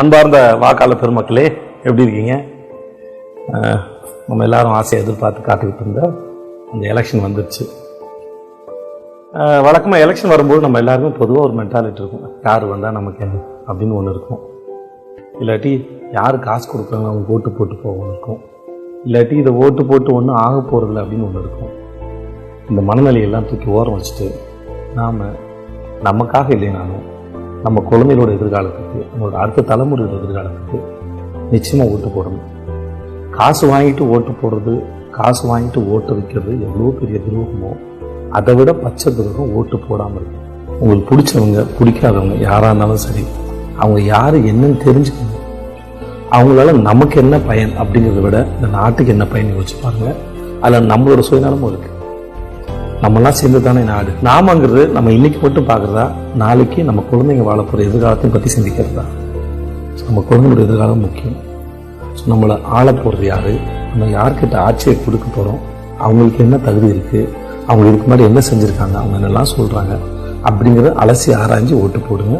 அன்பார்ந்த வாக்காள பெருமக்களே எப்படி இருக்கீங்க? நம்ம எல்லாரும் ஆசையை எதிர்பார்த்து காத்துக்கிட்டு இருந்த அந்த எலெக்ஷன் வந்துருச்சு. வழக்கமாக எலெக்ஷன் வரும்போது நம்ம எல்லாருமே பொதுவாக ஒரு மென்டாலிட்டி இருக்கும். யார் வந்தால் நமக்கு என்ன? அப்படின்னு ஒன்று இருக்கும். இல்லாட்டி யார் காசு கொடுக்குறாங்க அவங்க ஓட்டு போட்டு போகணும் இருக்கும். இல்லாட்டி இதை ஓட்டு போட்டு ஒன்றும் ஆக போகிறதில்ல அப்படின்னு ஒன்று இருக்கும். இந்த மனநிலையெல்லாம் தூக்கி ஓரம் வச்சுட்டு நாம் நமக்காக இல்லைனாலும் நம்ம குழந்தைகளோட எதிர்காலத்துக்கு நம்மளோட அடுத்த தலைமுறையோட எதிர்காலத்துக்கு நிச்சயமாக ஓட்டு போடணும். காசு வாங்கிட்டு ஓட்டு போடுறது காசு வாங்கிட்டு ஓட்டு வைக்கிறது எவ்வளோ பெரிய துரோகமோ அதை விட பச்சை துரோகம் ஓட்டு போடாமல் இருக்கும் உங்களுக்கு பிடிச்சவங்க பிடிக்காதவங்க யாராக இருந்தாலும் சரி அவங்க யார் என்னன்னு தெரிஞ்சுக்கணும். அவங்களால நமக்கு என்ன பயன் அப்படிங்கிறத விட இந்த நாட்டுக்கு என்ன பயன் யோசிச்சு பாருங்கள் அதில் நம்மளோட சுயநலமும் இருக்குது நம்மலாம் சேர்ந்து தானே நாடு? நாமங்கிறது நம்ம இன்னைக்கு மட்டும் பார்க்குறதா? நாளைக்கு நம்ம குழந்தைங்க வாழ போகிற எதிர்காலத்தையும் பற்றி சிந்திக்கிறதா? நம்ம குழந்தைங்களோட எதிர்காலம் முக்கியம். ஸோ நம்மளை ஆள போகிறது யாரு? நம்ம யார்கிட்ட ஆட்சியை கொடுக்க போகிறோம் அவங்களுக்கு என்ன தகுதி இருக்குது அவங்க இதுக்கு முன்னாடி என்ன செஞ்சுருக்காங்க? அவங்க என்னெல்லாம் சொல்கிறாங்க அப்படிங்கிறத அலசி ஆராய்ஞ்சு ஓட்டு போடுங்க.